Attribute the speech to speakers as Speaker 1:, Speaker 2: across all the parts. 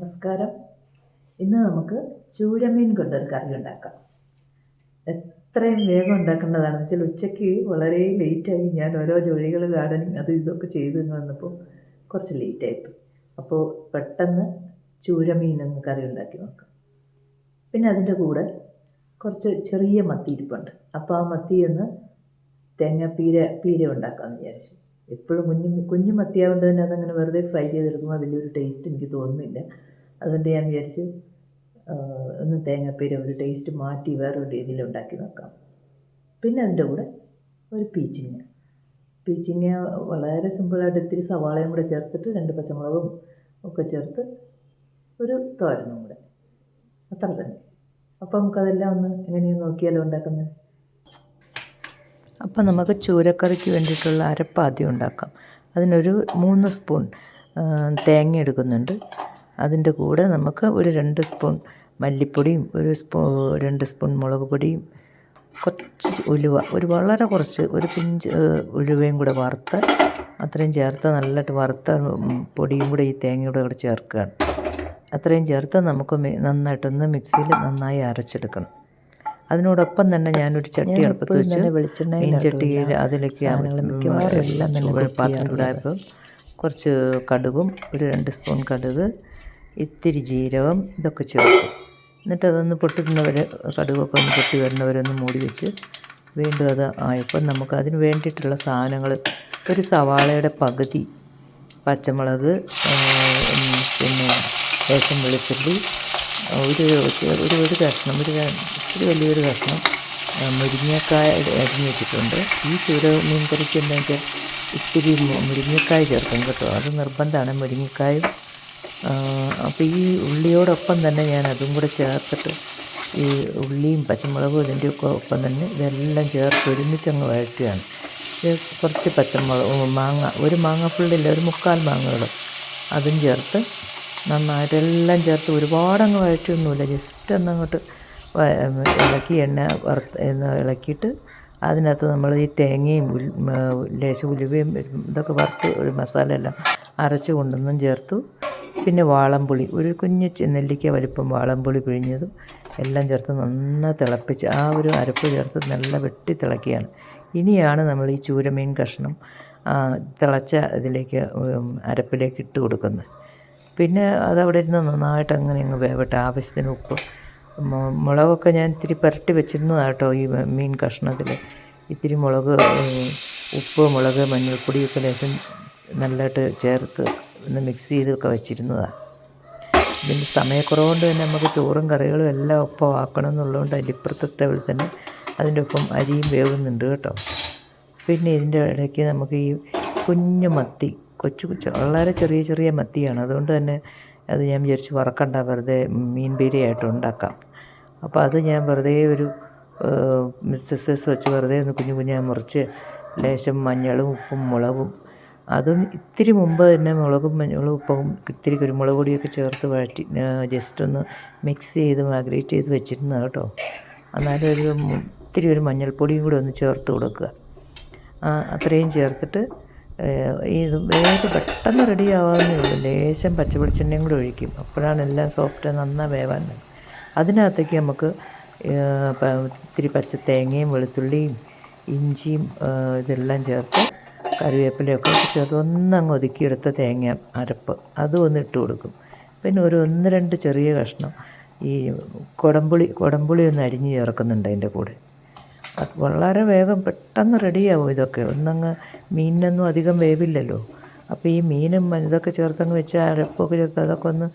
Speaker 1: നമസ്കാരം. ഇന്ന് നമുക്ക് ചൂരമീൻ കൊണ്ടൊരു കറി ഉണ്ടാക്കാം. എത്രയും വേഗം ഉണ്ടാക്കേണ്ടതാണെന്ന് വെച്ചാൽ ഉച്ചയ്ക്ക് വളരെ ലേറ്റായി. ഞാൻ ഓരോ ജോലികൾ ഗാർഡനിങ് അത് ഇതൊക്കെ ചെയ്ത് ഇങ്ങ് വന്നപ്പോൾ കുറച്ച് ലേറ്റായിപ്പോയി അപ്പോൾ പെട്ടെന്ന് ചൂരമീൻ എന്ന് കറി ഉണ്ടാക്കി നോക്കാം. പിന്നെ അതിന്റെ കൂടെ കുറച്ച് ചെറിയ മത്തി ഇരിപ്പുണ്ട്. അപ്പോൾ ആ മത്തി ഒന്ന് തേങ്ങാപ്പീര പീര ഉണ്ടാക്കാമെന്ന് വിചാരിച്ചു. എപ്പോഴും കുഞ്ഞു കുഞ്ഞു മത്തിയാവുകൊണ്ട് തന്നെ അതങ്ങനെ വെറുതെ ഫ്രൈ ചെയ്തെടുക്കുമ്പോൾ വലിയൊരു ടേസ്റ്റ് എനിക്ക് തോന്നുന്നില്ല. അതുകൊണ്ട് ഞാൻ വിചാരിച്ചു ഒന്ന് തേങ്ങാപ്പീര ഒരു ടേസ്റ്റ് മാറ്റി വേറൊരു രീതിയിൽ ഉണ്ടാക്കി നോക്കാം. പിന്നെ അതിന്റെ കൂടെ ഒരു പീച്ചിങ്ങ. പീച്ചിങ്ങ വളരെ സിമ്പിളായിട്ട് ഇത്തിരി സവാളയും കൂടെ ചേർത്തിട്ട് രണ്ട് പച്ചമുളകും ഒക്കെ ചേർത്ത് ഒരു തോരനും കൂടെ. അത്ര തന്നെ. അപ്പോൾ നമുക്കതെല്ലാം ഒന്ന് എങ്ങനെയാണ് നോക്കിയാലോ ഉണ്ടാക്കുന്നത്?
Speaker 2: അപ്പം നമുക്ക് ചൂരക്കറിക്ക് വേണ്ടിയിട്ടുള്ള അരപ്പ് ആദ്യം ഉണ്ടാക്കാം. അതിനൊരു മൂന്ന് സ്പൂൺ തേങ്ങ എടുക്കുന്നുണ്ട്. അതിന്റെ കൂടെ നമുക്ക് ഒരു രണ്ട് സ്പൂൺ മല്ലിപ്പൊടിയും ഒരു സ്പൂ രണ്ട് സ്പൂൺ മുളക് പൊടിയും കുറച്ച് ഉലുവ ഒരു വളരെ കുറച്ച് ഒരു പിഞ്ച് ഉലുവയും കൂടെ വറുത്ത് അത്രയും ചേർത്ത് നല്ലതായിട്ട് വറുത്ത പൊടിയും കൂടെ ഈ തേങ്ങയുടെ കൂടെ ചേർക്കുകയാണ് അത്രയും ചേർത്ത് നമുക്ക് നന്നായിട്ടൊന്ന് മിക്സിയിൽ നന്നായി അരച്ചെടുക്കണം അതിനോടൊപ്പം തന്നെ ഞാനൊരു ചട്ടി അടുപ്പത്ത് വെച്ച് വെളിച്ചെണ്ണ
Speaker 1: ചട്ടിയിൽ.
Speaker 2: അതിലേക്ക് പാത്രം. ചൂടായപ്പോൾ കുറച്ച് കടുകും ഒരു രണ്ട് സ്പൂൺ കടുക് ഇത്തിരി ജീരകം ഇതൊക്കെ ചേർത്ത്. എന്നിട്ട് അതൊന്ന് പൊട്ടുന്നവരെ കടുകൊക്കെ ഒന്ന് പൊട്ടി വരുന്നവരെ ഒന്ന് മൂടി വെച്ച് വീണ്ടും അത് ആയപ്പോൾ നമുക്ക് അതിന് വേണ്ടിയിട്ടുള്ള സാധനങ്ങൾ ഒരു സവാളയുടെ പകുതി പച്ചമുളക് പിന്നെ ലേശം വെളുത്തുള്ളി ഒരു ഒരു ഒരു കഷ്ണം ഒരു ഇച്ചിരി വലിയൊരു കഷ്ണം മുരിങ്ങക്കായ അരിഞ്ഞ് വെച്ചിട്ടുണ്ട്. ഈ ചൂര മീൻ കറിക്ക് എന്താ വെച്ചാൽ ഇത്തിരി മുരിങ്ങക്കായ ചേർക്കും കേട്ടോ. അത് നിർബന്ധമാണ്. മുരിങ്ങക്കായും അപ്പോൾ ഈ ഉള്ളിയോടൊപ്പം തന്നെ ഞാൻ അതും കൂടെ ചേർത്തിട്ട് ഈ ഉള്ളിയും പച്ചമുളകും ഇതിന്റെയൊക്കെ ഒപ്പം തന്നെ ഇതെല്ലാം ചേർത്ത് ഒരുമിച്ചങ്ങ് വഴറ്റുകയാണ്. ഇത് കുറച്ച് പച്ചമുളക് മാങ്ങ ഒരു മാങ്ങ ഫുള്ളില്ല ഒരു മുക്കാൽ മാങ്ങകളും അതും ചേർത്ത് നന്നായിട്ട് എല്ലാം ചേർത്ത് ഒരുപാടങ്ങ് വഴറ്റൊന്നുമില്ല ജസ്റ്റ് ഒന്ന് അങ്ങോട്ട് ഇളക്കി എണ്ണ വറുത്ത് ഇളക്കിയിട്ട് അതിനകത്ത് നമ്മൾ ഈ തേങ്ങയും ലേശം ഉലുവയും ഇതൊക്കെ വറുത്ത് ഒരു മസാല എല്ലാം അരച്ച് കൊണ്ടുവന്നും ചേർത്തു. പിന്നെ വാളംപുളി. ഒരു കുഞ്ഞ് നെല്ലിക്ക വലിപ്പം വാളംപുളി പിഴിഞ്ഞതും എല്ലാം ചേർത്ത് നന്നായി തിളപ്പിച്ച് ആ ഒരു അരപ്പ് ചേർത്ത് നല്ല വെട്ടി തിളക്കുകയാണ് ഇനിയാണ് നമ്മൾ ഈ ചൂരമീൻ കഷ്ണം തിളച്ച ഇതിലേക്ക് അരപ്പിലേക്ക് ഇട്ട് കൊടുക്കുന്നത്. പിന്നെ അതവിടെ ഇരുന്ന് നന്നായിട്ട് അങ്ങനെ അങ്ങ് വേവട്ടെ. ആവശ്യത്തിന് ഉപ്പ് മുളകൊക്കെ ഞാൻ ഇത്തിരി പുരട്ടി വെച്ചിരുന്നതാട്ടോ ഈ മീൻ കഷ്ണത്തിൽ ഇത്തിരി മുളക് ഉപ്പ് മുളക് മഞ്ഞൾപ്പൊടിയൊക്കെ ലേശം നല്ലതായിട്ട് ചേർത്ത് ഒന്ന് മിക്സ് ചെയ്തൊക്കെ വെച്ചിരുന്നതാണ് ഇതിന്റെ സമയക്കുറവുകൊണ്ട് തന്നെ നമുക്ക് ചോറും കറികളും എല്ലാം ഒപ്പം ആക്കണം എന്നുള്ളതുകൊണ്ട് അതിന്റെ സ്റ്റവിൽ തന്നെ അതിന്റെ ഒപ്പം അരിയും വേവുന്നുണ്ട് കേട്ടോ. പിന്നെ ഇതിന്റെ ഇടയ്ക്ക് നമുക്ക് ഈ കുഞ്ഞു മത്തി കൊച്ചു കൊച്ചു വളരെ ചെറിയ ചെറിയ മത്തിയാണ്. അതുകൊണ്ട് തന്നെ അത് ഞാൻ വിചാരിച്ചു വറക്കണ്ട വെറുതെ മീൻ ബീരിയായിട്ട് ഉണ്ടാക്കാം. അപ്പോൾ അത് ഞാൻ വെറുതെ ഒരു മിസ്സസ് വെച്ച് വെറുതെ ഒന്ന് കുഞ്ഞു കുഞ്ഞാൻ മുറിച്ച് ലേശം മഞ്ഞളും ഉപ്പും മുളകും അതും ഇത്തിരി മുമ്പ് തന്നെ മുളകും മഞ്ഞളും ഉപ്പും ഇത്തിരി കുരുമുളക് പൊടിയൊക്കെ ചേർത്ത് വഴറ്റി ജസ്റ്റ് ഒന്ന് മിക്സ് ചെയ്ത് മാഗ്രേറ്റ് ചെയ്ത് വെച്ചിരുന്നത് കേട്ടോ. എന്നാലും ഒരു ഇത്തിരി ഒരു മഞ്ഞൾപ്പൊടിയും കൂടി ഒന്ന് ചേർത്ത് കൊടുക്കുക. അത്രയും ചേർത്തിട്ട് ഇത് വേഗം പെട്ടെന്ന് റെഡി ആവാവുന്നേ ഉള്ളൂ. ലേശം പച്ച കൂടെ കൂടി ഒഴിക്കും. അപ്പോഴാണ് എല്ലാം സോഫ്റ്റ് നന്നായി വേവാൻ അതിനകത്തേക്ക് നമുക്ക് ഇത്തിരി പച്ച തേങ്ങയും വെളുത്തുള്ളിയും ഇഞ്ചിയും ഇതെല്ലാം ചേർത്ത് കറിവേപ്പിലയൊക്കെ ചേർത്ത് ഒന്നങ്ങ് ഒതുക്കിയെടുത്ത തേങ്ങ അരപ്പ്. അതും ഒന്ന് ഇട്ട് കൊടുക്കും. പിന്നെ ഒരു ഒന്ന് രണ്ട് ചെറിയ കഷ്ണം ഈ കുടംപുളി കുടംപുളി ഒന്ന് അരിഞ്ഞ് ചേർക്കുന്നുണ്ട് അതിന്റെ കൂടെ. അത് വളരെ വേഗം പെട്ടെന്ന് റെഡിയാവും ഇതൊക്കെ. ഒന്നങ്ങ് മീനിനൊന്നും അധികം വേവില്ലല്ലോ. അപ്പോൾ ഈ മീനും ഇതൊക്കെ ചേർത്തങ്ങ് വെച്ച് അരപ്പൊക്കെ ചേർത്ത് അതൊക്കെ ഒന്ന്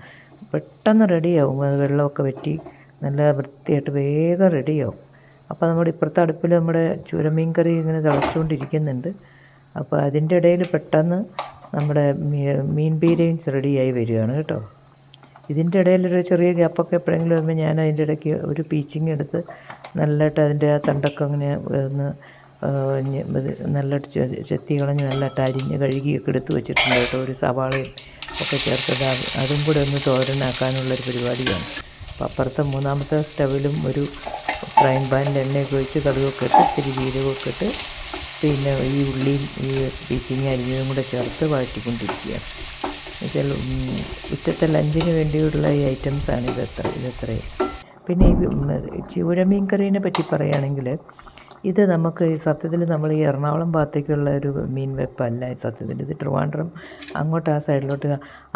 Speaker 2: പെട്ടെന്ന് റെഡിയാവും. അത് വെള്ളമൊക്കെ വെറ്റി നല്ല വൃത്തിയായിട്ട് വേഗം റെഡിയാവും. അപ്പോൾ നമ്മുടെ ഇപ്പുറത്തെ അടുപ്പിൽ നമ്മുടെ ചുരമീൻ കറി ഇങ്ങനെ തിളച്ചുകൊണ്ടിരിക്കുന്നുണ്ട് അപ്പോൾ അതിന്റെ ഇടയിൽ പെട്ടെന്ന് നമ്മുടെ മീൻ പീരയും റെഡിയായി വരികയാണ് കേട്ടോ. ഇതിന്റെ ഇടയിലൊരു ചെറിയ ഗ്യാപ്പൊക്കെ എപ്പോഴെങ്കിലും വരുമ്പോൾ ഞാൻ അതിന്റെ ഇടയ്ക്ക് ഒരു പീച്ചിങ് എടുത്ത് നല്ലതായിട്ട് അതിന്റെ ആ തണ്ടൊക്കെ അങ്ങനെ ഒന്ന് നല്ലതായിട്ട് ചെത്തി കളഞ്ഞ് നല്ലതായിട്ട് അരിഞ്ഞ് കഴുകിയൊക്കെ എടുത്ത് വെച്ചിട്ടുണ്ട് കേട്ടോ. ഒരു സവാളയും ഒക്കെ ചേർത്തത് അതും കൂടെ ഒന്ന് തോരനാക്കാനുള്ളൊരു പരിപാടിയാണ്. അപ്പോൾ അപ്പുറത്തെ മൂന്നാമത്തെ സ്റ്റവിലും ഒരു ഫ്രൈ പാനിൽ എണ്ണയൊക്കെ ഒഴിച്ച് കടുകൊക്കെ ഇട്ട് ഇത്തിരി ജീരകമൊക്കെ ഇട്ട് പിന്നെ ഈ ഉള്ളിയും ഈ പീച്ചിങ് അരിഞ്ഞതും കൂടെ ചേർത്ത് വഴറ്റിക്കൊണ്ടിരിക്കുകയാണ്. വെച്ചാൽ ഉം, ഉച്ചത്തെ ലഞ്ചിന് വേണ്ടിയുള്ള ഈ ഐറ്റംസാണ് ഇത് എത്ര ഇതെത്രയും. പിന്നെ ഈ ചൂരമീൻ കറീനെ പറ്റി പറയുകയാണെങ്കിൽ ഇത് നമുക്ക് സത്യത്തിൽ നമ്മൾ ഈ എറണാകുളം ഭാഗത്തേക്കുള്ള ഒരു മീൻ വെപ്പല്ല. സത്യത്തിൽ ഇത് ട്രിവാൻഡ്രം അങ്ങോട്ട് ആ സൈഡിലോട്ട്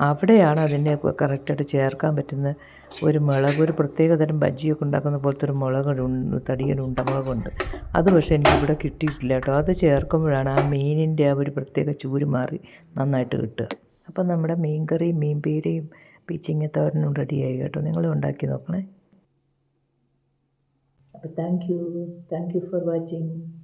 Speaker 2: അവിടെയാണ് അതിനെ കറക്റ്റായിട്ട് ചേർക്കാൻ പറ്റുന്ന ഒരു മുളക് ഒരു പ്രത്യേക തരം ബജ്ജിയൊക്കെ ഉണ്ടാക്കുന്ന പോലത്തെ ഒരു മുളക് തടിയൻ ഉണ്ടമുളകുണ്ട്. അത് പക്ഷേ എനിക്കിവിടെ കിട്ടിയിട്ടില്ല കേട്ടോ. അത് ചേർക്കുമ്പോഴാണ് ആ മീനിന്റെ ആ ഒരു പ്രത്യേക ചൂര് മാറി നന്നായിട്ട് കിട്ടുക. അപ്പം നമ്മുടെ മീൻ കറിയും മീൻ റെഡിയായി കേട്ടോ. നിങ്ങൾ ഉണ്ടാക്കി നോക്കണേ.
Speaker 1: അപ്പോൾ thank you. Thank you for watching.